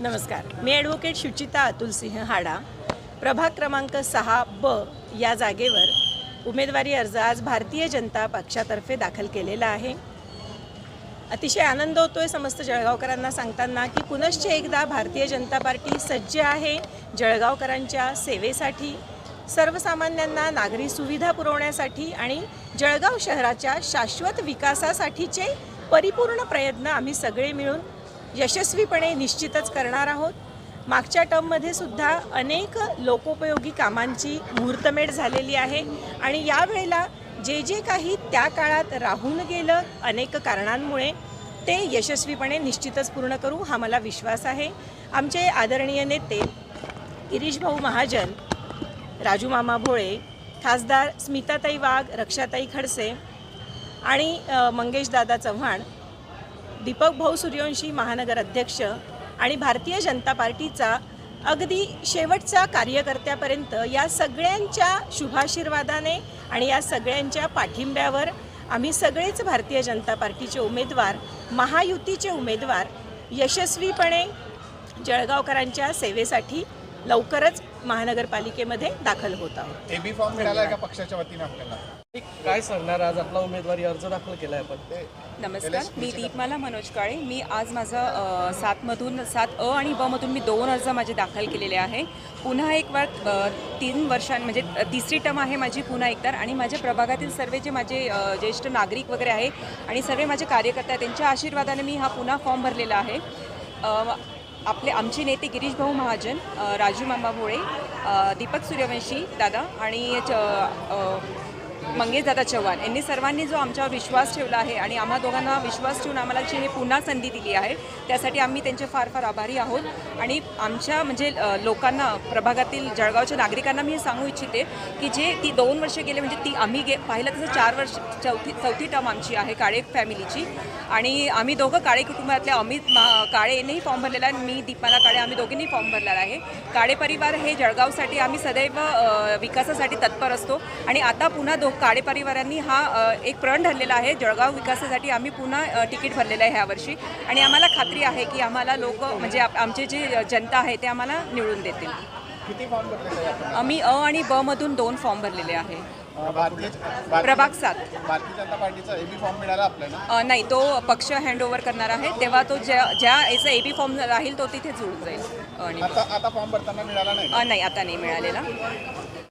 नमस्कार. मी ॲडव्होकेट शुचिता अतुलसिंह हाडा. प्रभाग क्रमांक सहा ब या जागेवर उमेदवारी अर्ज आज भारतीय जनता पक्षातर्फे दाखल केलेला आहे. अतिशय आनंद होतोय समस्त जळगावकरांना सांगताना की पुनश्च एकदा भारतीय जनता पार्टी सज्ज आहे जळगावकरांच्या सेवेसाठी सर्वसामान्यांना नागरी सुविधा पुरवण्यासाठी आणि जळगाव शहराच्या शाश्वत विकासासाठीचे परिपूर्ण प्रयत्न आम्ही सगळे मिळून यशस्वीपणे निश्चितच करणार आहोत. मागच्या टर्ममध्ये सुद्धा अनेक लोकोपयोगी कामांची मुहूर्तमेढ झालेली आहे आणि यावेळेला जे जे काही त्या काळात राहून गेलं अनेक कारणांमुळे ते यशस्वीपणे निश्चितच पूर्ण करू हा मला विश्वास आहे. आमचे आदरणीय नेते गिरीश भाऊ महाजन राजू मामा भोळे खासदार स्मिताताई वाघ रक्षाताई खडसे आणि मंगेशदादा चव्हाण दीपक भाऊ सूर्यवंशी महानगर अध्यक्ष आणि भारतीय जनता पार्टीचा अगदी शेवटचा कार्यकर्त्यापर्यंत या सगळ्यांच्या शुभाशीर्वादाने आणि या सगळ्यांच्या पाठिंब्यावर आम्ही सगळेच भारतीय जनता पार्टीचे उमेदवार महायुतीचे उमेदवार यशस्वीपणे जळगावकरांच्या सेवेसाठी लवकरच महानगरपालिकेमध्ये दाखल होत आहोत. एबी फॉर्म मिळाला आहे का पक्षाच्या वतीने आपल्याला? काय सांगणार आज? आपला उमेदवारी अर्ज दाखल केला आहे आपण नमस्कार मी दीपमाला मनोज काळे. मी आज माझं सातमधून सात अ आणि ब मधून मी दोन अर्ज माझे दाखल केलेले आहे. पुन्हा एक अ, तीन वर्षां म्हणजे तिसरी टर्म आहे माझी पुन्हा एकदा आणि माझ्या प्रभागातील सर्व जे माझे ज्येष्ठ नागरिक वगैरे आहे आणि सर्व माझे कार्यकर्ते त्यांच्या आशीर्वादाने मी हा पुन्हा फॉर्म भरलेला आहे. आपले आमचे नेते गिरीश भाऊ महाजन राजू मामा भोळे दीपक सूर्यवंशी दादा आणि मंगेश दादा चव्हाण यांनी सर्वांनी जो आमच्यावर विश्वास ठेवला आहे आणि आम्हा दोघांना विश्वास ठेवून आम्हाला जी हे पुन्हा संधी दिली आहे त्यासाठी आम्ही त्यांचे फार फार आभारी आहोत. आणि आमच्या म्हणजे लोकांना प्रभागातील जळगावच्या नागरिकांना मी हे सांगू इच्छिते की जे ती दोन वर्ष गेले म्हणजे ती आम्ही गे पाहिलं तसं चार वर्ष चौथी चौथी टर्म आमची आहे काळे फॅमिलीची. आणि आम्ही दोघं काळे कुटुंबातले अमित मा काळे यांनीही फॉर्म भरलेला आहे आणि मी दीपाला काळे आम्ही दोघींनी फॉर्म भरलेला आहे. काळे परिवार हे जळगावसाठी आम्ही सदैव विकासासाठी तत्पर असतो. आणि आता पुन्हा दो काळे परिवारांनी हा एक प्रण धरलेला आहे. जळगाव विकासासाठी आम्ही पुन्हा तिकीट भरलेलं आहे ह्यावर्षी आणि आम्हाला खात्री आहे की आम्हाला लोक म्हणजे आमचे जे जनता आहे ते आम्हाला निवडून देतील. आम्ही अ आणि ब मधून दोन फॉर्म भरलेले आहे. प्रभाग सात. भारतीय जनता पार्टीचा एबी फॉर्म मिळाला आपल्याला? अ, नाही तो पक्ष हँडओव्हर करणार आहे. तेव्हा तो ज्या ज्या याचा ए बी फॉर्म राहील तो तिथे जुळून जाईल. अ, आणि आता आता फॉर्म भरताना मिळाला नाही? अ, नाही आता नाही मिळालेला.